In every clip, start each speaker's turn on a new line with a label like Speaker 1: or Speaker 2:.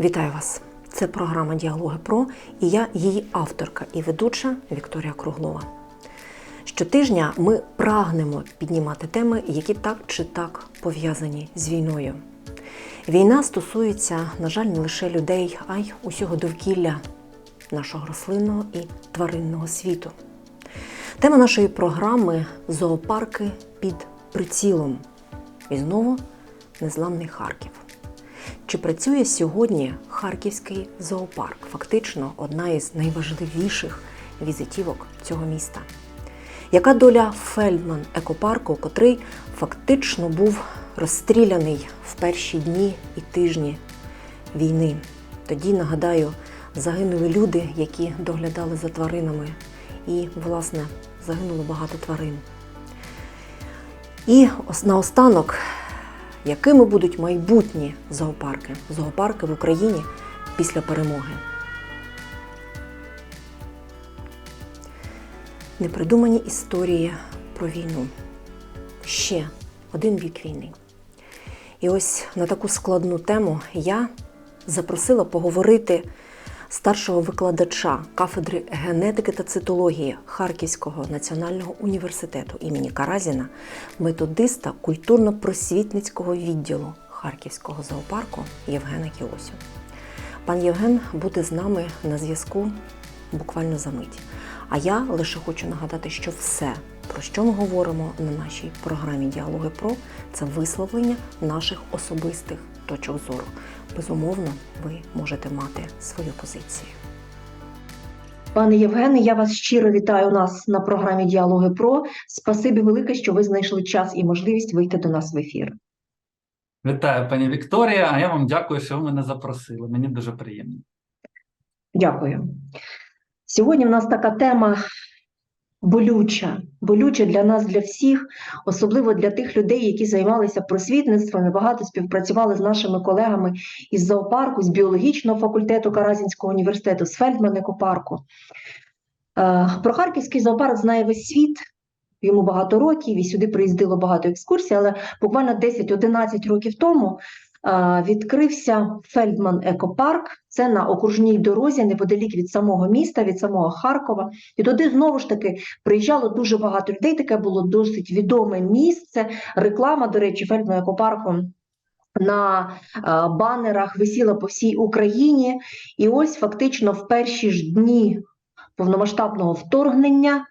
Speaker 1: Вітаю вас! Це програма Діалоги Про і я її авторка і ведуча Вікторія Круглова. Щотижня ми прагнемо піднімати теми, які так чи так пов'язані з війною. Війна стосується, на жаль, не лише людей, а й усього довкілля нашого рослинного і тваринного світу. Тема нашої програми зоопарки під прицілом. І знову незламний Харків. Чи працює сьогодні Харківський зоопарк? Фактично одна із найважливіших візитівок цього міста. Яка доля Фельдман екопарку, котрий фактично був розстріляний в перші дні і тижні війни? Тоді, нагадаю, загинули люди, які доглядали за тваринами, і, власне, загинуло багато тварин. І ос- наостанок, якими будуть майбутні зоопарки, зоопарки в Україні після перемоги? Непридумані історії про війну. Ще один вік війни. І ось на таку складну тему я запросила поговорити старшого викладача кафедри генетики та цитології Харківського національного університету імені Каразіна, методиста культурно-просвітницького відділу Харківського зоопарку Євгена Кіосю. Пан Євген буде з нами на зв'язку буквально за мить. А я лише хочу нагадати, що все, про що ми говоримо на нашій програмі Діалоги Про, це висловлення наших особистих точок зору. Безумовно, ви можете мати свою позицію.
Speaker 2: Пане Євгене, я вас щиро вітаю у нас на програмі Діалоги Про. Спасибі велике, що ви знайшли час і можливість вийти до нас в ефір.
Speaker 3: Вітаю, пані Вікторія. А я вам дякую, що ви мене запросили. Мені дуже приємно.
Speaker 2: Дякую. Сьогодні в нас така тема болюча, болюча для нас, для всіх, особливо для тих людей, які займалися просвітництвом багато співпрацювали з нашими колегами із зоопарку, з біологічного факультету Каразінського університету, з Фельдман екопарку. Е, Про Харківський зоопарк знає весь світ. Йому багато років, і сюди приїздило багато екскурсій, але буквально 10-11 років тому відкрився Фельдман екопарк. Це на окружній дорозі, неподалік від самого міста, від самого Харкова. І туди знову ж таки приїжджало дуже багато людей. Таке було досить відоме місце. Реклама, до речі, Фельдман екопарку. На е, банерах висіла по всій Україні, і ось фактично в перші ж дні повномасштабного вторгнення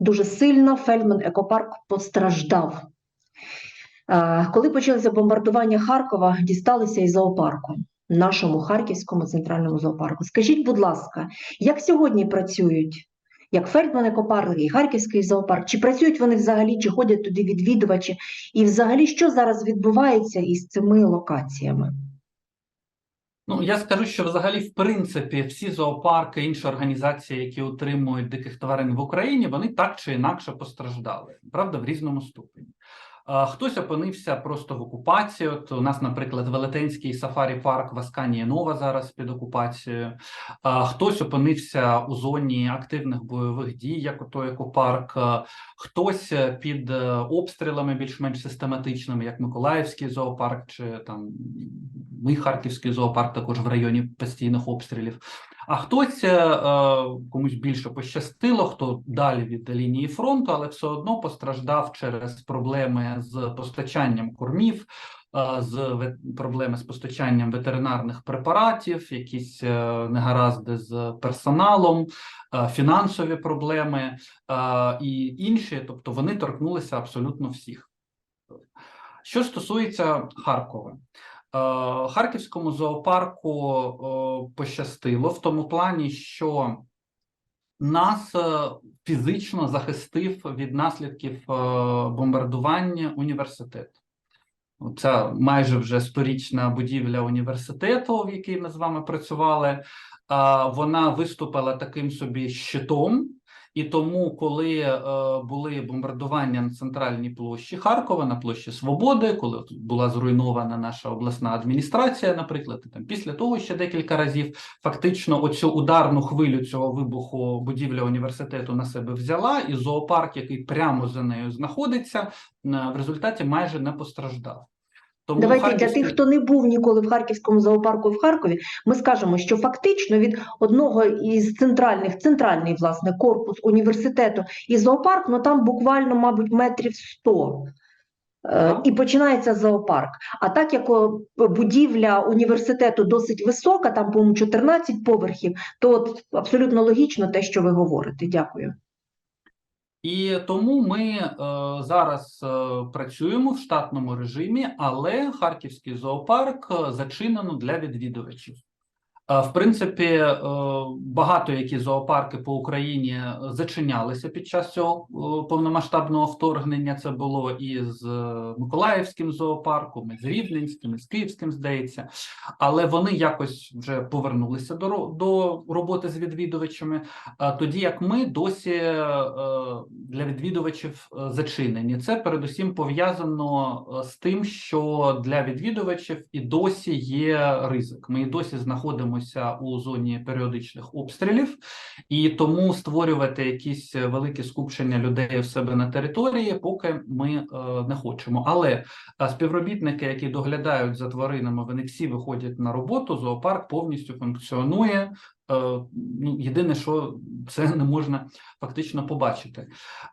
Speaker 2: дуже сильно Фельдман екопарк постраждав. Е, Коли почалися бомбардування Харкова, дісталися і зоопарку, нашому Харківському центральному зоопарку. Скажіть, будь ласка, як сьогодні працюють? Як Фельдман екопарк і Харківський зоопарк? Чи працюють вони взагалі, чи ходять туди відвідувачі? І взагалі, що зараз відбувається із цими локаціями?
Speaker 3: Ну, я скажу, що взагалі, в принципі, всі зоопарки, інші організації, які утримують диких тварин в Україні, вони так чи інакше постраждали, правда, в різному ступені. Хтось опинився просто в окупації. От у нас, наприклад, Велетенський сафарі-парк в Асканії Нова зараз під окупацією. Хтось опинився у зоні активних бойових дій, як ото екопарк. Хтось під е, обстрілами більш-менш систематичними, як Миколаївський зоопарк, чи там мій Харківський зоопарк, також в районі постійних обстрілів. А хтось е, е, комусь більше пощастило, хто далі від лінії фронту, але все одно постраждав через проблеми з постачанням кормів, е, з проблеми з постачанням ветеринарних препаратів, якісь негаразди з персоналом, фінансові проблеми і інші. Тобто вони торкнулися абсолютно всіх. Що стосується Харкова. Е, Харківському зоопарку е, пощастило в тому плані, що нас е, фізично захистив від наслідків бомбардування університет. Це майже вже сторічна будівля університету, в якій ми з вами працювали. Вона виступила таким собі щитом. І тому, коли е, були бомбардування на центральній площі Харкова, на площі Свободи, коли була зруйнована наша обласна адміністрація, наприклад, і там після того ще декілька разів, фактично, оцю ударну хвилю цього вибуху будівля університету на себе взяла, і зоопарк, який прямо за нею знаходиться, е, в результаті майже не постраждав. Тому
Speaker 2: Давайте для тих, хто не був ніколи в Харківському зоопарку в Харкові, ми скажемо, що фактично від одного із центральних, центральний власне корпус університету і зоопарк, ну там буквально, мабуть, метрів 100. Е, І починається зоопарк. А так як будівля університету досить висока, там, по-моєму, 14 поверхів, то от абсолютно логічно те, що ви говорите. Дякую.
Speaker 3: І тому ми е, зараз е, працюємо в штатному режимі, але Харківський зоопарк е, зачинено для відвідувачів. Е, в принципі, е, багато які зоопарки по Україні зачинялися під час цього е, повномасштабного вторгнення. Це було і з Миколаївським зоопарком, і з Рівненським, і з Київським, здається. Але вони якось вже повернулися до, до роботи з відвідувачами. Тоді як ми досі для відвідувачів зачинені. Це передусім пов'язано з тим, що для відвідувачів і досі є ризик. Ми і досі знаходимося у зоні періодичних обстрілів, і тому створювати якісь великі скупчення людей у себе на території, поки ми е, не хочемо. Але е, співробітники, які доглядають за тваринами, вони всі виходять на роботу. Зоопарк повністю функціонує. Е, Ну, єдине, що це не можна фактично побачити.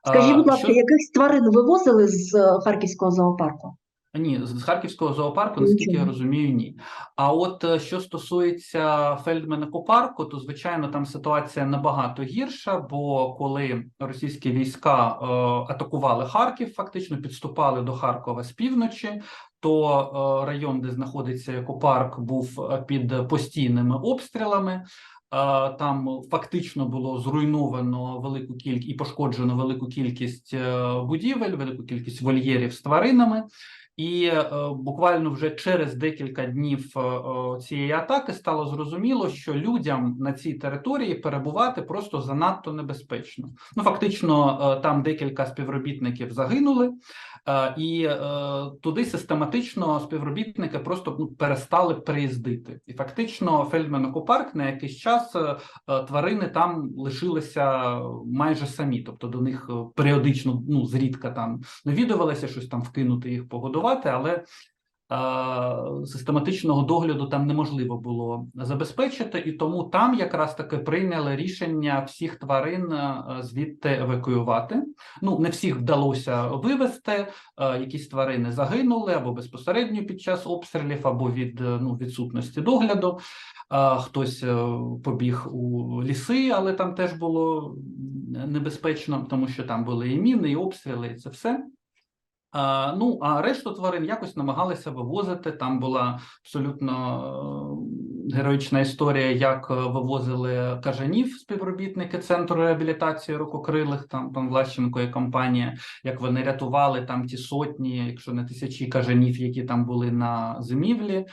Speaker 2: Скажіть, будь ласка,
Speaker 3: що-
Speaker 2: якихось тварин вивозили з Харківського зоопарку?
Speaker 3: Ні, з харківського зоопарку, наскільки я розумію, ні. А от е, що стосується Фельдменекопарку, то звичайно там ситуація набагато гірша. Бо коли російські війська е, атакували Харків, фактично підступали до Харкова з півночі, то е, район, де знаходиться екопарк, був е, під постійними обстрілами. Там фактично було зруйновано велику кількість і пошкоджено велику кількість будівель, велику кількість вольєрів з тваринами. І е, буквально вже через декілька днів е, е, цієї атаки стало зрозуміло, що людям на цій території перебувати просто занадто небезпечно. Ну фактично, там декілька співробітників загинули, і е, туди систематично співробітники просто ну, перестали приїздити. І фактично, Фельдман-Екопарк на якийсь час е, е, тварини там лишилися майже самі, тобто до них е, періодично, ну зрідка там навідувалися щось там вкинути їх погодувати, але е, систематичного догляду там неможливо було забезпечити, і тому там якраз таки прийняли рішення всіх тварин е, звідти евакуювати. Ну не всіх вдалося вивезти. е, Якісь тварини загинули або безпосередньо під час обстрілів, або від е, ну, відсутності догляду. Хтось е, побіг у ліси, але там теж було небезпечно, тому що там були і міни, і обстріли, і це все. Ну, а решту тварин якось намагалися вивозити. Там була абсолютно е, героїчна історія, як е, вивозили кажанів співробітники центру реабілітації рукокрилих, там пан Влащенко і компанія, як вони рятували там ті сотні, якщо не тисячі кажанів, які там були на зимівлі.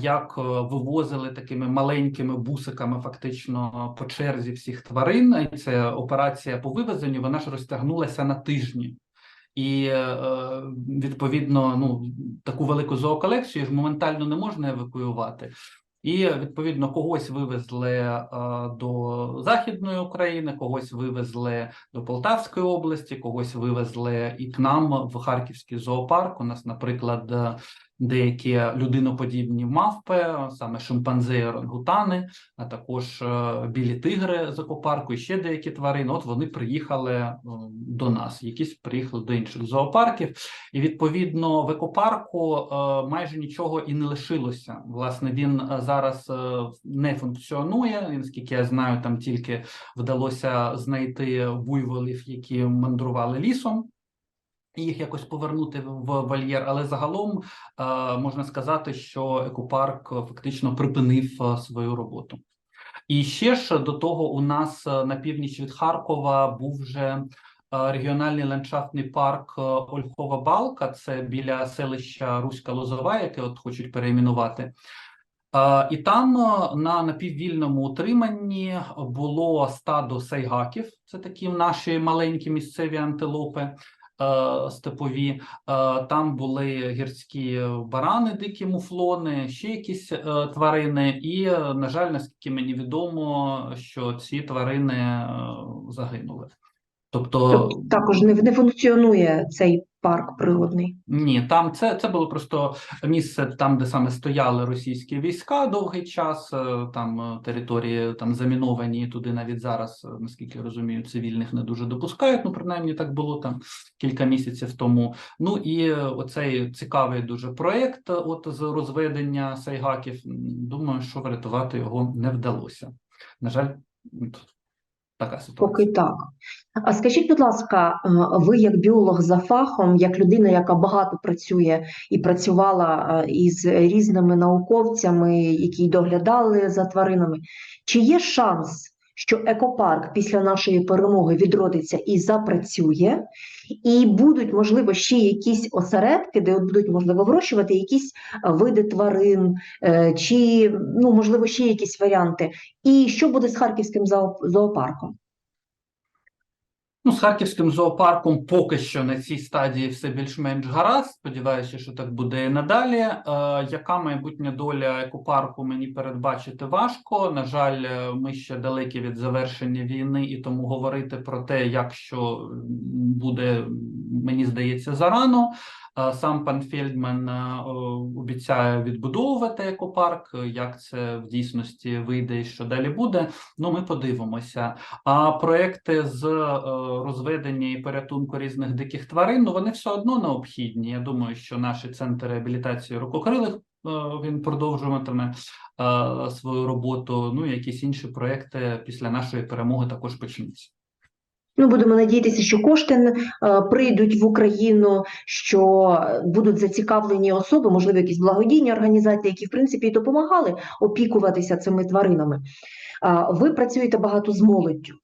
Speaker 3: Як е, вивозили такими маленькими бусиками, фактично по черзі всіх тварин, і це операція по вивезенню. Вона ж розтягнулася на тижні. І е, відповідно, ну таку велику зооколекцію ж моментально не можна евакуювати. І відповідно когось вивезли е, до Західної України, когось вивезли до Полтавської області, когось вивезли і к нам в Харківський зоопарк. У нас, наприклад, е, деякі людиноподібні мавпи, саме шимпанзе орангутани, а також е, білі тигри з екопарку, і ще деякі тварини. От вони приїхали до нас, якісь приїхали до інших зоопарків. І відповідно в екопарку е, майже нічого і не лишилося. Власне, він е, зараз не функціонує. Наскільки я знаю, там тільки вдалося знайти буйволів, які мандрували лісом. Їх якось повернути в вольєр, але загалом е, можна сказати, що екопарк фактично припинив е, свою роботу. І ще ж до того, у нас е, на північ від Харкова був вже регіональний ландшафтний парк Ольхова Балка. Це біля селища Руська Лозова, яке от хочуть перейменувати. І там на напіввільному утриманні було стадо сайгаків. Це такі наші маленькі місцеві антилопи степові. Е, Там були гірські барани, дикі муфлони, ще якісь е, тварини. І, е, на жаль, наскільки мені відомо, що ці тварини е, загинули. Тобто,
Speaker 2: Тобто також не, не функціонує цей парк природний?
Speaker 3: Ні, там це, це було просто місце там, де саме стояли російські війська довгий час. е, Там е, території там заміновані, туди навіть зараз, е, наскільки я розумію, цивільних не дуже допускають. Ну, принаймні так було там кілька місяців тому. Ну і оцей цікавий дуже проєкт, е, от з розведення сайгаків. Думаю, що врятувати його не вдалося. На жаль, така ситуація.
Speaker 2: Поки так. А скажіть, будь ласка, е, ви як біолог за фахом, як людина, яка багато працює і працювала е, із різними науковцями, які доглядали за тваринами, чи є шанс, що екопарк після нашої перемоги відродиться і запрацює, і будуть, можливо, ще якісь осередки, де будуть, можливо, вирощувати якісь е, види тварин, е, чи, ну, можливо, ще якісь варіанти. І що буде з харківським зоо- зоопарком?
Speaker 3: Ну, з харківським зоопарком поки що на цій стадії все більш-менш гаразд. Сподіваюся, що так буде і надалі. Е, яка майбутня доля екопарку мені передбачити важко. На жаль, е, ми ще далекі від завершення війни, і тому говорити про те, як що буде, мені здається, зарано. Е, Сам пан Фельдман е, обіцяє відбудовувати екопарк. Як це в дійсності вийде і що далі буде? Ну, ми подивимося. А проекти з розведення і порятунку різних диких тварин, ну вони все одно необхідні. Я думаю, що наші центри реабілітації рукокрилих е, він продовжуватиме е, свою роботу. Ну і якісь інші проекти після нашої перемоги також почнуться.
Speaker 2: Ну, будемо надіятися, що кошти е, прийдуть в Україну, що будуть зацікавлені особи, можливо, якісь благодійні організації, які в принципі допомагали опікуватися цими тваринами. Ви працюєте багато з молоддю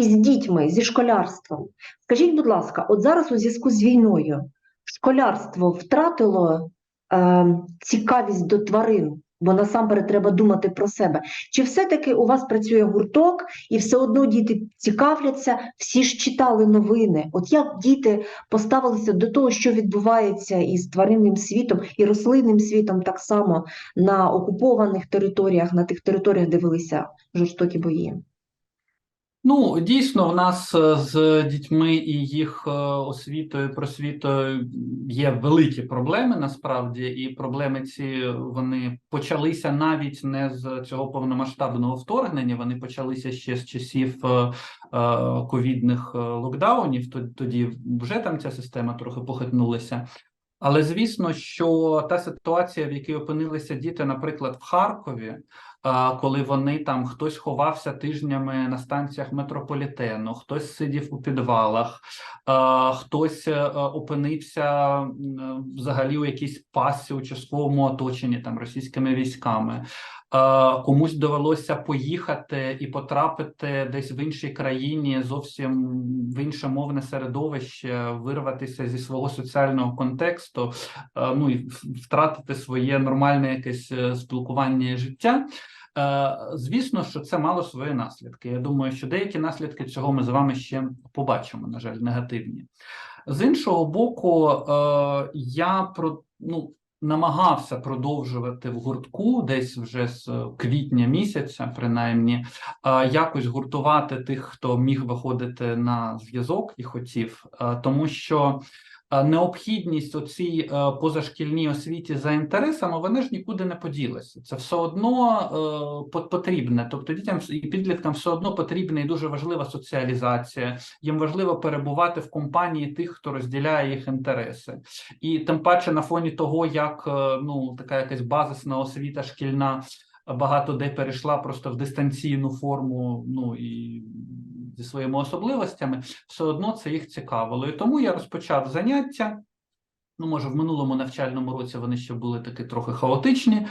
Speaker 2: і з дітьми, зі школярством. Скажіть, будь ласка, от зараз у зв'язку з війною школярство втратило е, цікавість до тварин, бо насамперед треба думати про себе. Чи все-таки у вас працює гурток, і все одно діти цікавляться, всі ж читали новини. От як діти поставилися до того, що відбувається із тваринним світом і рослинним світом так само на окупованих територіях, на тих територіях, де велися жорстокі бої?
Speaker 3: Ну, дійсно, в нас е, з дітьми і їх е, освітою, просвітою є великі проблеми насправді, і проблеми ці вони почалися навіть не з цього повномасштабного вторгнення. Вони почалися ще з часів е, е, ковідних е, локдаунів. Тод- Тоді вже там ця система трохи похитнулася. Але звісно, що та ситуація, в якій опинилися діти, наприклад, в Харкові, коли вони там хтось ховався тижнями на станціях метрополітену, хтось сидів у підвалах, хтось е, опинився взагалі у якійсь пасі у частковому оточенні там російськими військами. Комусь довелося поїхати і потрапити десь в іншій країні, зовсім в інше мовне середовище, вирватися зі свого соціального контексту, е, ну і втратити своє нормальне якесь е, спілкування і життя. Е, Звісно, що це мало свої наслідки. Я думаю, що деякі наслідки цього ми з вами ще побачимо, на жаль, негативні. З іншого боку, я про ну. Намагався продовжувати в гуртку десь вже з квітня місяця, принаймні, е, якось гуртувати тих, хто міг виходити на зв'язок і хотів, е, тому що е, необхідність у цій е, позашкільній освіті за інтересами, вони ж нікуди не поділися. Це все одно е, потрібне. Тобто дітям і підліткам все одно потрібна і дуже важлива соціалізація. Їм важливо перебувати в компанії тих, хто розділяє їх інтереси. І тим паче на фоні того, як е, ну така якась базисна освіта шкільна багато де перейшла просто в дистанційну форму, ну і зі своїми особливостями, все одно це їх цікавило. І тому я розпочав заняття. Ну, може, в минулому навчальному році вони ще були такі трохи хаотичні.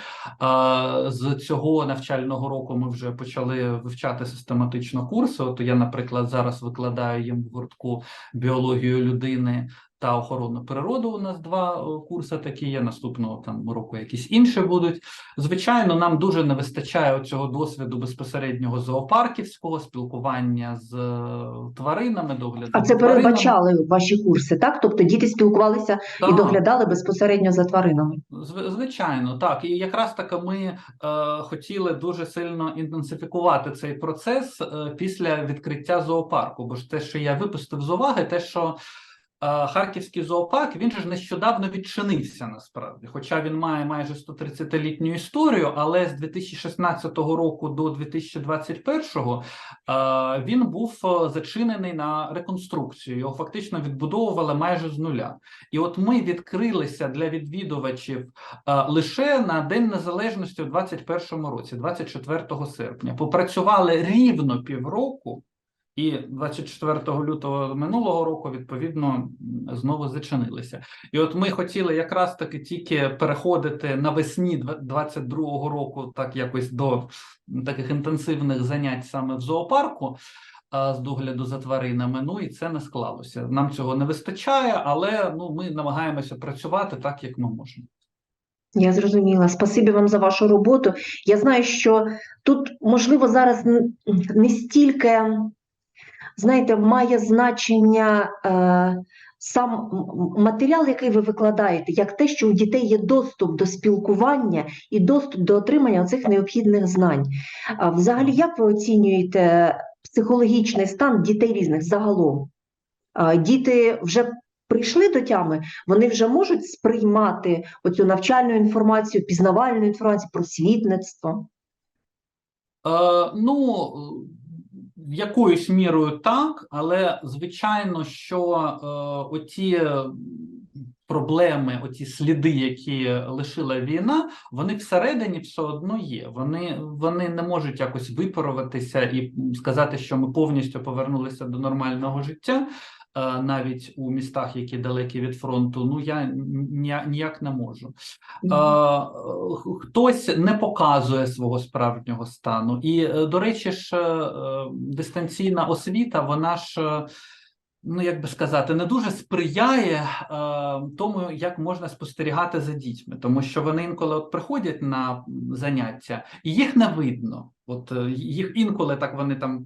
Speaker 3: З цього навчального року ми вже почали вивчати систематично курси. От я, наприклад, зараз викладаю їм в гуртку біологію людини та охорону природи. У нас два е, курси такі є. Наступного там року якісь інші будуть. Звичайно, нам дуже не вистачає цього досвіду безпосереднього зоопарківського спілкування з е, тваринами, догляду.
Speaker 2: А це
Speaker 3: тваринами.
Speaker 2: передбачали ваші курси, так? Тобто діти спілкувалися і доглядали безпосередньо за тваринами.
Speaker 3: Звичайно, так. І якраз таки ми е, хотіли дуже сильно інтенсифікувати цей процес е, після відкриття зоопарку. Бо ж те, що я випустив з уваги, те, що Харківський зоопарк він же ж нещодавно відчинився насправді, хоча він має майже 130-літню історію, але з 2016 року до 2021 е, він був е, зачинений на реконструкцію. Його фактично відбудовували майже з нуля. І от ми відкрилися для відвідувачів е, лише на День Незалежності у 2021 році, 24 серпня. Попрацювали рівно півроку. І 24 лютого минулого року відповідно знову зачинилися. І от ми хотіли якраз таки тільки переходити навесні 22 року, так якось до таких інтенсивних занять саме в зоопарку з догляду за тваринами. Ну і це не склалося. Нам цього не вистачає, але ну ми намагаємося працювати так, як ми можемо.
Speaker 2: Я зрозуміла. Спасибі вам за вашу роботу. Я знаю, що тут, можливо, зараз не стільки, знаєте, має значення е, сам матеріал, який ви викладаєте, як те, що у дітей є доступ до спілкування і доступ до отримання цих необхідних знань. А взагалі, як ви оцінюєте психологічний стан дітей різних загалом? А, Діти вже прийшли до тями, вони вже можуть сприймати оцю навчальну інформацію, пізнавальну інформацію, просвітництво.
Speaker 3: Е, ну, якоюсь мірою так, але звичайно, що е, оті проблеми, оті сліди, які лишила війна, вони всередині все одно є. Вони, вони не можуть якось випаруватися і сказати, що ми повністю повернулися до нормального життя. Е, Навіть у містах, які далекі від фронту, ну я ніяк не можу. Е, хтось не показує свого справжнього стану. І, е, до речі, ж дистанційна освіта, вона ж. Ну, як би сказати, не дуже сприяє е, тому, як можна спостерігати за дітьми, тому що вони інколи от приходять на заняття, і їх не видно. От е, їх інколи так вони там,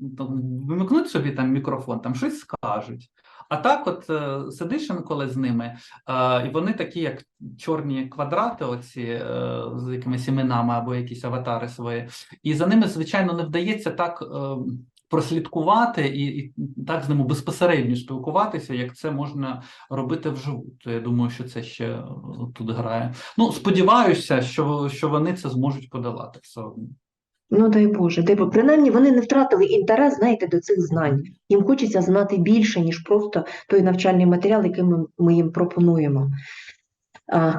Speaker 3: вимикнуть собі там мікрофон, там щось скажуть. А так, от е, сидиш інколи з ними, е, і вони такі, як чорні квадрати, оці з якимись іменами або якісь аватари свої, і за ними, звичайно, не вдається так. Прослідкувати і, і так з ними безпосередньо спілкуватися, як це можна робити вживу. То я думаю, що це ще е, тут грає. Ну сподіваюся, що, що вони це зможуть подолати все одно.
Speaker 2: Ну, дай Боже, дай Боже. Принаймні вони не втратили інтерес, знаєте, до цих знань. Їм хочеться знати більше, ніж просто той навчальний матеріал, який ми, ми їм пропонуємо.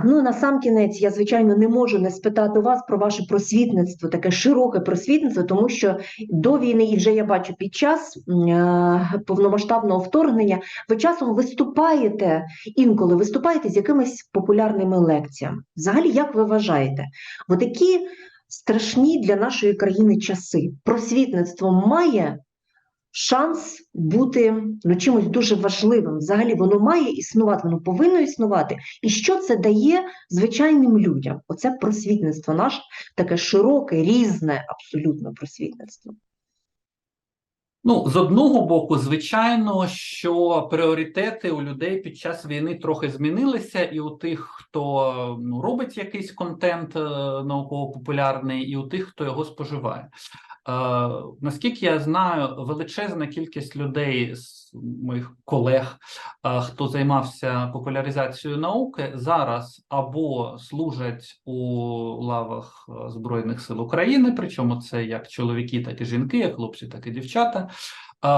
Speaker 2: Ну, на сам кінець, я, звичайно, не можу не спитати вас про ваше просвітництво, таке широке просвітництво, тому що до війни, і вже я бачу під час е, повномасштабного вторгнення, ви часом виступаєте, інколи виступаєте з якимись популярними лекціями. Взагалі, як ви вважаєте, от які страшні для нашої країни часи. Просвітництво має шанс бути ну, чимось дуже важливим. Взагалі воно має існувати, воно повинно існувати. І що це дає звичайним людям? Оце просвітництво наше таке широке, різне, абсолютно просвітництво.
Speaker 3: Ну, з одного боку, звичайно, що пріоритети у людей під час війни трохи змінилися, і у тих, хто ну, робить якийсь контент е, науково-популярний, і у тих, хто його споживає. Е, наскільки я знаю, величезна кількість людей з моїх колег, е, хто займався популяризацією науки, зараз або служать у лавах е, Збройних сил України, причому це як чоловіки, так і жінки, як хлопці, так і дівчата.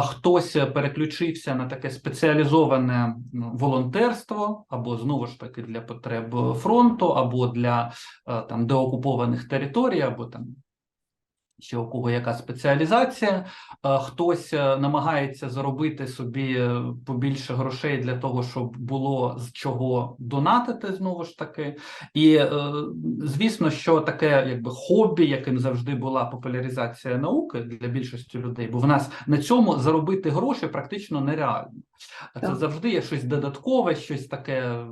Speaker 3: Хтось переключився на таке спеціалізоване волонтерство, або знову ж таки для потреб фронту, або для там деокупованих територій, або там ще у кого яка спеціалізація. Е, Хтось е, намагається заробити собі е, побільше грошей для того, щоб було з чого донатити знову ж таки. І звісно, що таке якби хобі, яким завжди була популяризація науки для більшості людей, бо в нас на цьому заробити гроші практично нереально. Це
Speaker 2: Так.
Speaker 3: завжди є щось додаткове, щось таке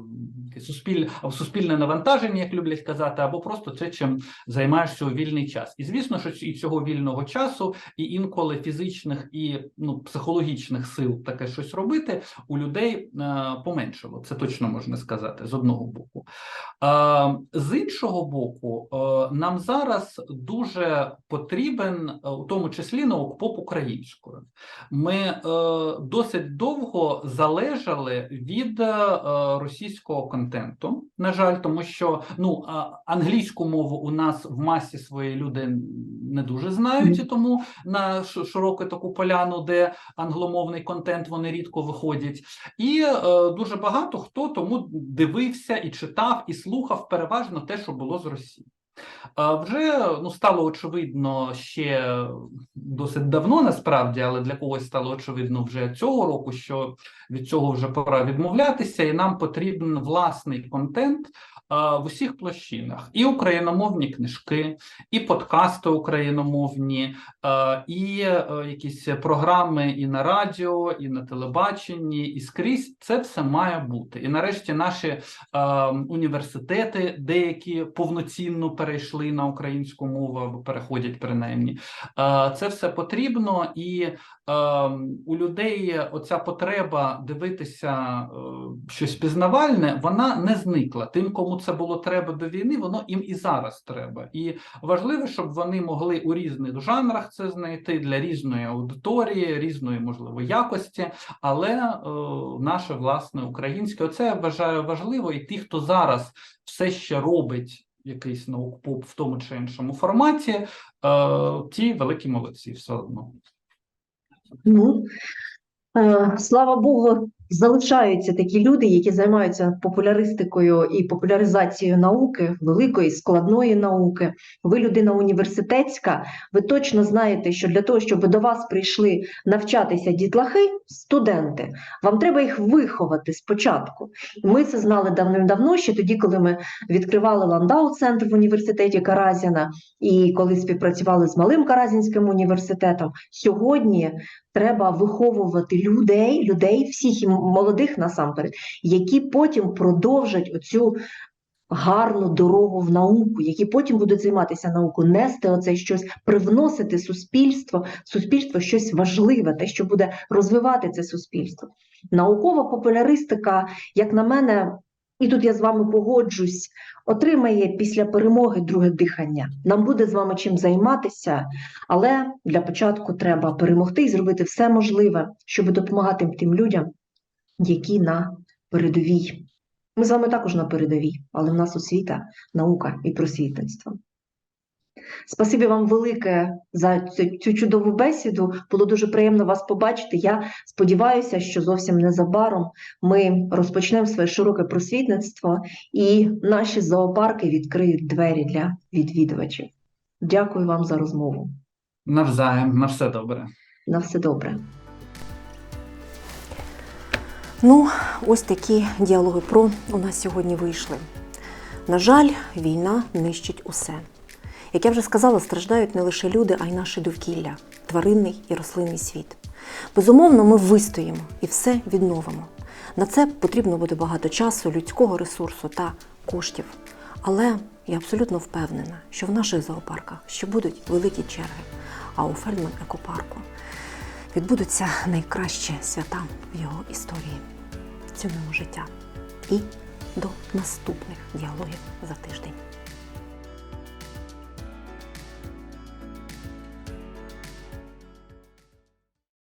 Speaker 3: суспіль... суспільне навантаження, як люблять казати, або просто це чим займаєшся у вільний час. І звісно, що і цього вільного часу, і інколи фізичних і ну, психологічних сил таке щось робити у людей е, поменшало. Це точно можна сказати з одного боку. Е, З іншого боку, е, нам зараз дуже потрібен, у тому числі наукпоп українською. Ми досить довго залежали від російського контенту. На жаль, тому що ну англійську мову у нас в масі своєї люди не дуже знають, і тому на широку таку поляну, де англомовний контент вони рідко виходять. І е, дуже багато хто тому дивився і читав, і слухав переважно те, що було з Росії. Вже ну стало очевидно ще досить давно, насправді, але для когось стало очевидно вже цього року, що від цього вже пора відмовлятися, і нам потрібен власний контент в усіх площинах: і україномовні книжки, і подкасти україномовні, і е, якісь програми і на радіо, і на телебаченні, і скрізь це все має бути. І нарешті наші е, університети деякі повноцінно перейшли на українську мову або переходять принаймні. Е, це все потрібно, і е, у людей оця потреба дивитися е, щось пізнавальне, вона не зникла. Тим, кому це було треба до війни, воно їм і зараз треба. І важливо, щоб вони могли у різних жанрах це знайти для різної аудиторії, різної можливо якості, але е, наше власне українське, оце я вважаю важливо. І ті, хто зараз все ще робить якийсь наукпоп в тому чи іншому форматі, е, ті великі молодці все одно.
Speaker 2: Ну, е, слава Богу, залишаються такі люди, які займаються популяристикою і популяризацією науки, великої складної науки. Ви людина університетська. Ви точно знаєте, що для того, щоб до вас прийшли навчатися дітлахи, студенти, вам треба їх виховати спочатку. Ми це знали давним-давно, ще тоді, коли ми відкривали ландау-центр в університеті Каразіна, і коли співпрацювали з малим Каразінським університетом. Сьогодні треба виховувати людей, людей всіх і молодих насамперед, які потім продовжать оцю гарну дорогу в науку, які потім будуть займатися наукою, нести оце щось, привносити суспільство, суспільство щось важливе, те, що буде розвивати це суспільство. Наукова популяристика, як на мене, і тут я з вами погоджусь, отримає після перемоги друге дихання. Нам буде з вами чим займатися, але для початку треба перемогти і зробити все можливе, щоб допомагати тим людям, які на передовій. Ми з вами також на передовій, але в нас освіта, наука і просвітництво. Спасибі вам велике за цю, цю чудову бесіду. Було дуже приємно вас побачити. Я сподіваюся, що зовсім незабаром ми розпочнемо своє широке просвітництво і наші зоопарки відкриють двері для відвідувачів. Дякую вам за розмову.
Speaker 3: Навзаєм, на все добре.
Speaker 2: На все добре.
Speaker 1: Ну, ось такі діалоги про у нас сьогодні вийшли. На жаль, війна нищить усе. Як я вже сказала, страждають не лише люди, а й наше довкілля, тваринний і рослинний світ. Безумовно, ми вистоїмо і все відновимо. На це потрібно буде багато часу, людського ресурсу та коштів. Але я абсолютно впевнена, що в наших зоопарках ще будуть великі черги, а у Фельдман екопарку відбудуться найкращі свята в його історії. Цінуємо життя і до наступних діалогів за тиждень.